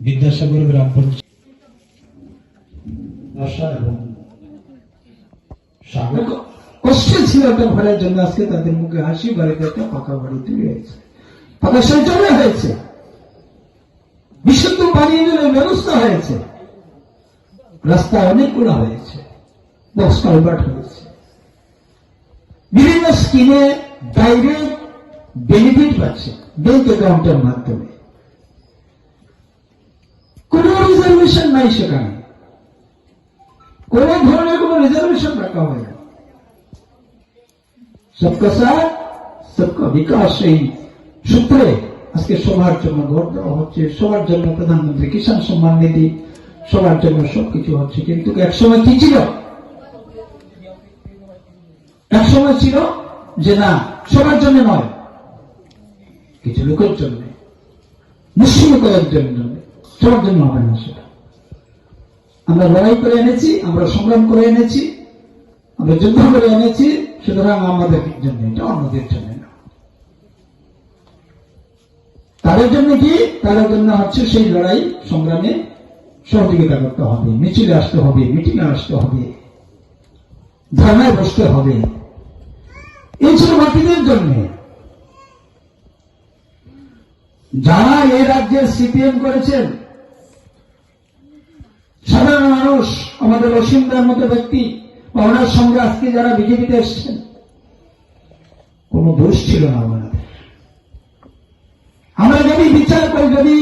বিদ্যাসাগর গ্রাম পঞ্চায়েত কষ্টে ছিল একটা ভরার জন্য, আজকে তাদের মুখে হাসি, বাড়িতে একটা পাকা বাড়িতে রয়েছে পাকা শৌচালয় হয়েছে। বিশুদ্ধ পানীয় জলের ব্যবস্থা হয়েছে। রাস্তা অনেক অনেকগুলো হয়েছে। বক্স কালভার্ট হয়েছে। বিভিন্ন স্কিমে ডাইরেক্ট বেনিফিট পাচ্ছে। ব্যাংক অ্যাকাউন্টের মাধ্যমে। কোন রিজার্ভেশন নাই সেখানে। কোন ধরনের কোন রিজার্ভেশন রাখা হয় না। সবকা সাথ, সবকা বিকাশ এই সূত্রে আজকে সবার জন্য ভোট দেওয়া হচ্ছে। সবার জন্য প্রধানমন্ত্রী কিষাণ সম্মান নিধি, সবার জন্য সবকিছু হচ্ছে। কিন্তু একসময় কি ছিল? একসময় ছিল যে না, সবার জন্য নয়। কিছু লোকের জন্য মুসলিম কয়েকজন জন্য সবার জন্য হবে না সেটা। আমরা লড়াই করে এনেছি, আমরা সংগ্রাম করে এনেছি, আমরা যুদ্ধ করে এনেছি, সুতরাং আমাদের জন্য এটা অন্যদের জন্য না। তাদের জন্য কি? তাদের জন্য হচ্ছে সেই লড়াই, সংগ্রামে সহযোগিতা করতে হবে, মিছিলে আসতে হবে, মিটিংয়ে আসতে হবে, ধর্নায় বসতে হবে। এই ছিল বাকিদের জন্য যারা এই রাজ্যের সিপিএম করেছেন, সাধারণ মানুষ, আমাদের অসীমদার মতো ব্যক্তি বা ওনার সঙ্গে আজকে যারা বিজেপিতে এসছেন, কোন দোষ ছিল না ওনাদের আমরা যদি বিচার করি, যদি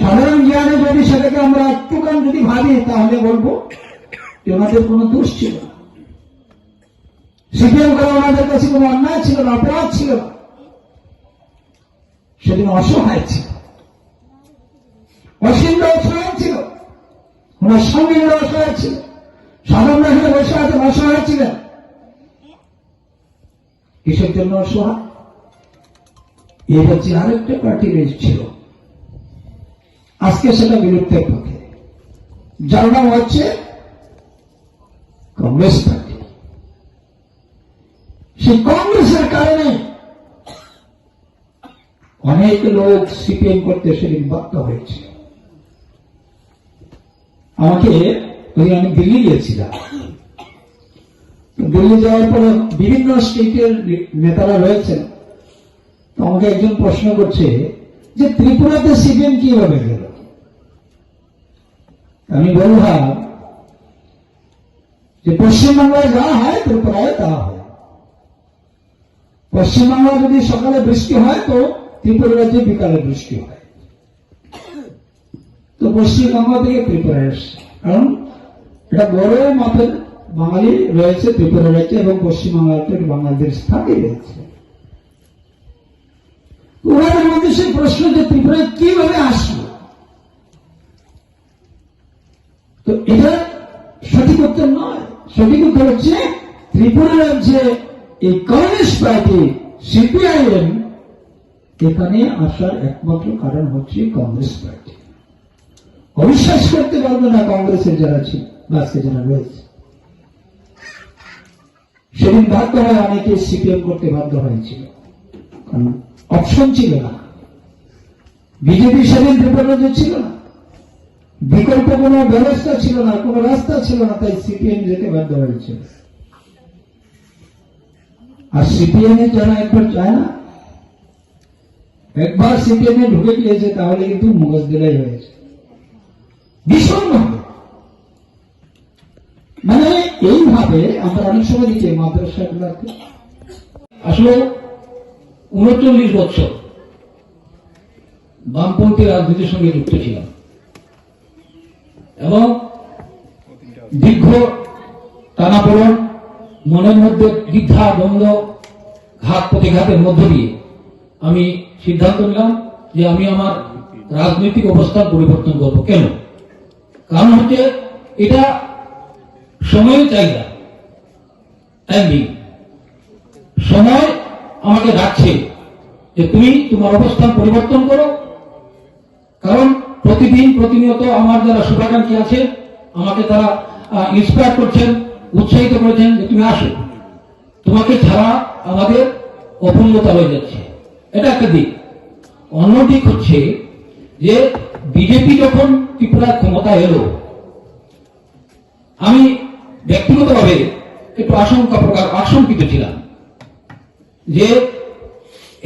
সাধারণ জ্ঞানে যদি সেটাকে আমরা একটুখান যদি ভাবি, তাহলে বলব যে ওনাদের কোনো দোষ ছিল না। সিপিএম করা ওনাদের কাছে কোনো অন্যায় ছিল না, অপরাধ ছিল না। সেদিন অসহায় ছিল। অসীম অসহায় ছিল। ওনার সঙ্গে যারা অসহায় ছিল। সাধারণ এখানে বসে আছেন, অসহায় ছিলেন। কিসের জন্য অসহায়? এই হচ্ছে আরেকটা পার্টি ছিল। আজকে সেটা বিলুপ্তের পথে। যার নাম হচ্ছে কংগ্রেস পার্টি সেই কংগ্রেসের কারণে অনেক লোক সিপিএম করতে সেদিন বাধ্য হয়েছিল আমাকে ওই আমি দিল্লি গিয়েছিলাম। দিল্লি যাওয়ার পরে বিভিন্ন স্টেটের নেতারা রয়েছেন। তো আমাকে একজন প্রশ্ন করছে যে ত্রিপুরাতে সিপিএম কীভাবে গেল? আমি বললাম যে পশ্চিমবাংলায় যা হয়, ত্রিপুরায় তা হয়। পশ্চিমবাংলা যদি সকালে বৃষ্টি হয়, তো ত্রিপুরা রাজ্যে বিকালে বৃষ্টি হয়। তো পশ্চিমবঙ্গ থেকে ত্রিপুরা এসছে। কারণ এটা বড় মাপের বাঙালি রয়েছে ত্রিপুরা রাজ্যে এবং পশ্চিমবাংলাতে বাঙালিদের স্থানে রয়েছে। ওনাদের মধ্যে সেই প্রশ্ন যে ত্রিপুরায় কীভাবে আসলো? তো এটা সঠিক উত্তর নয়। সঠিক উত্তর হচ্ছে ত্রিপুরা রাজ্যে এই কমিউনিস্ট পার্টি, সিপিআইএম এখানে আসার একমাত্র কারণ হচ্ছে কংগ্রেস পার্টি। অবিশ্বাস করতে পারবে না কংগ্রেসের যারা ছিল, বা আজকে যারা রয়েছে। সেদিন বাধ্য হয় অনেকে সিপিএম করতে বাধ্য হয়েছিল। কারণ অপশন ছিল না। বিজেপি সেদিন ত্রিপুরাতে ছিল না। বিকল্প কোনো ব্যবস্থা ছিল না, কোনো রাস্তা ছিল না, তাই সিপিএম যেতে বাধ্য হয়েছিল। আর সিপিএম এর যারা একবার চায় না একবার সিপিএম ঢুকে গিয়েছে, তাহলে কিন্তু মুগজ দিলাই হয়েছে ভীষণ ভাবে। মানে এইভাবে আমরা অনেক সময় দিচ্ছি মাদ্রাসাগুলোতে। আসলে উনচল্লিশ বছর বামপন্থী রাজনীতির সঙ্গে যুক্ত ছিলাম। এবং দীর্ঘ টানাপোড়ন, মনের মধ্যে দ্বিধা, দ্বন্দ্ব ঘাত প্রতিঘাতের মধ্য দিয়ে আমি সিদ্ধান্ত নিলাম যে আমি আমার রাজনৈতিক অবস্থার পরিবর্তন করব। কেন? কারণ হচ্ছে এটা সময়ের চাহিদা। সময় আমাকে ডাকছে যে তুমি তোমার অবস্থান পরিবর্তন করো। কারণ প্রতিদিন প্রতিনিয়ত আমার যারা শুভাকাঙ্ক্ষী আছে, আমাকে তারা ইন্সপায়ার করছেন, উৎসাহিত করেছেন যে তুমি আসো। তোমাকে ছাড়া আমাদের অপূর্ণতা হয়ে যাচ্ছে। এটা একটা দিক। অন্য দিক হচ্ছে যে বিজেপি যখন ত্রিপুরার ক্ষমতা এলো, আমি ব্যক্তিগতভাবে একটু আশঙ্কা প্রকার আশঙ্কিত ছিলাম যে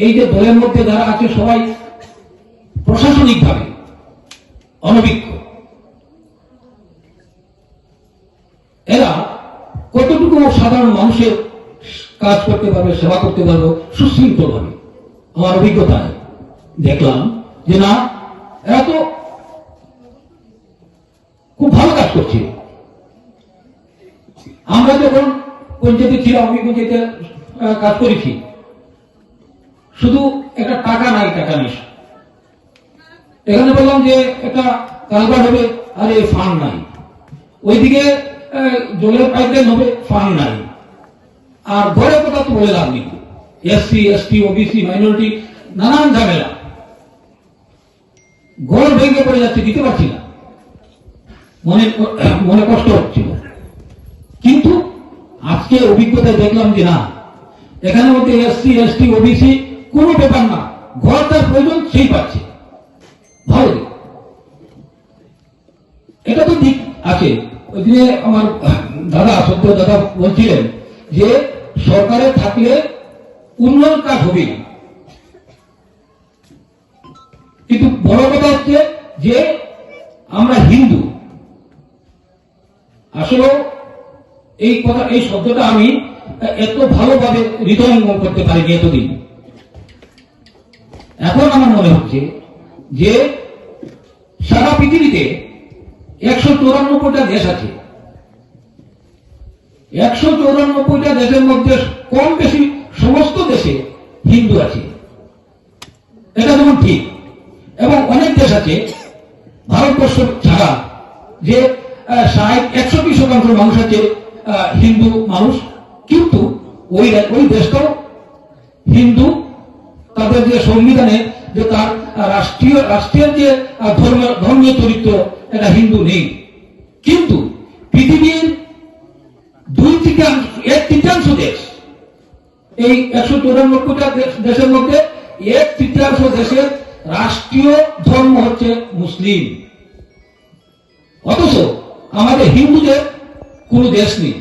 এই যে দলের মধ্যে যারা আছে সবাই প্রশাসনিকভাবে অনভিজ্ঞ। এরা কতটুকু সাধারণ মানুষের কাজ করতে পারবে, সেবা করতে পারবে সুশৃঙ্খল ভাবে আমার অভিজ্ঞতায় দেখলাম যে না, এরা তো খুব ভালো কাজ করছে। আমরা যখন পঞ্চায়েতে ছিল আমি পঞ্চায়েতে কাজ করেছি। শুধু একটা টাকা নাই, টাকা নেই। এখানে বললাম যে একটা কালবার হবে, আরে ফান্ড নাই। ওইদিকে জলের পাইপ লাইন হবে, ফান্ড নাই। আর ঘরের কথা তো বলে লাভ নেই। এসসি এসটি ওবিসি, মাইনরিটি, নানান ঝামেলা। ঘর ভেঙে পড়ে যাচ্ছে, দিতে পারছি না। মনে মনে কষ্ট হচ্ছিল। কিন্তু আজকে অভিজ্ঞতায় দেখলাম যে না এখানে মধ্যে এসসি, এসটি, ওবিসি কোনো ব্যাপার না, ঘর তার প্রয়োজন সেই পাচ্ছে। ভালো এটা তো দিক আছে। ওই আমার দাদা সত্য দাদা বলছিলেন যে সরকারে থাকলে উন্নয়ন কাজ হবে। কিন্তু বড় কথা হচ্ছে যে আমরা হিন্দু। আসলে এই কথা, এই শব্দটা আমি এত ভালোভাবে হৃদয়ঙ্গম করতে পারিনি এতদিন। এখন আমার মনে হচ্ছে যে সারা পৃথিবীতে একশো চৌরানব্বইটা দেশ আছে। একশো চৌরানব্বইটা দেশের মধ্যে কম বেশি সমস্ত দেশে হিন্দু আছে। এটা যেমন ঠিক। এবং অনেক দেশ আছে, ভারতবর্ষ ছাড়া, যে ষাট, একষট্টি শতাংশ মানুষ আছে হিন্দু মানুষ। কিন্তু ওই ওই দেশটাও হিন্দু। তাদের যে সংবিধানে যে তার রাষ্ট্রীয়, রাষ্ট্রের যে ধর্ম, ধর্মীয় চরিত্র, এটা হিন্দু নেই। কিন্তু পৃথিবীর দুই তৃতীয়াংশ এক তৃতীয়াংশ দেশ এই একশো চৌরানব্বইটা দেশের মধ্যে এক তৃতীয়াংশ দেশের রাষ্ট্রীয় ধর্ম হচ্ছে মুসলিম। অথচ আমাদের হিন্দুদের কোন দেশ নেই।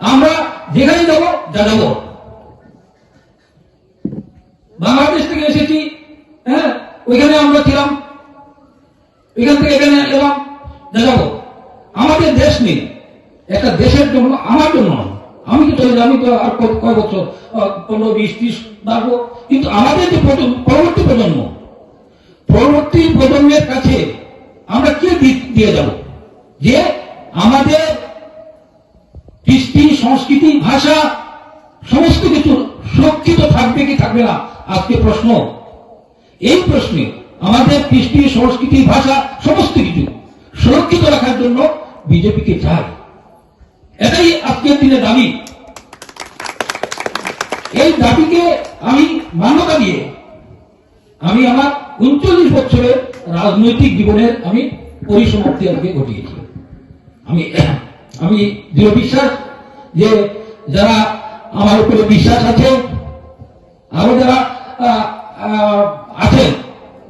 আমরা যেখানে যাব যা যাব বাংলাদেশ থেকে এসেছি হ্যাঁ ওইখানে আমরা ছিলাম। এখান থেকে এখানে এলাম যা যাব আমাদের দেশ নেই। একটা দেশের জন্য, আমার জন্য নয়। আমি তো চলে আমি তো আর কয় বছর পনেরো, বিশ, ত্রিশ বাড়বো কিন্তু আমাদের যে পরবর্তী প্রজন্ম, পরবর্তী প্রজন্মের কাছে আমরা কি দিয়ে যাব? যে আমাদের কৃষ্টি, সংস্কৃতি, ভাষা, সমস্ত কিছু সুরক্ষিত থাকবে কি থাকবে না? আজকে প্রশ্ন। এই প্রশ্নে আমাদের কৃষ্টি, সংস্কৃতি, ভাষা, সমস্ত কিছু সুরক্ষিত রাখার জন্য বিজেপিকে চাই। এটাই আজকের দিনে দাবি। এই দাবিকে আমি মান্যতা দিয়ে আমি আমার উনচল্লিশ বছরের রাজনৈতিক জীবনের আমি পরিসমাপ্তি আজকে ঘটিয়েছি। আমি আমি দৃঢ় বিশ্বাস যে যারা আমার উপরে বিশ্বাস আছে আরও যারা আছেন,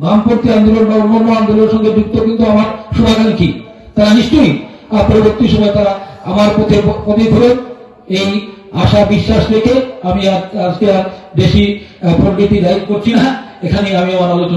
বামপন্থী আন্দোলন বা অন্যান্য আন্দোলনের সঙ্গে যুক্ত কিন্তু আমার শুভাকাঙ্ক্ষী, তারা নিশ্চয়ই পরবর্তী সময় তারা আমার পথে পথে ধরেন এই আশা বিশ্বাস রেখে আমি আজ- আজকে আর বেশি পণ্ডিতি দায়িত্ব করছি না। এখানে আমি আমার আলোচনা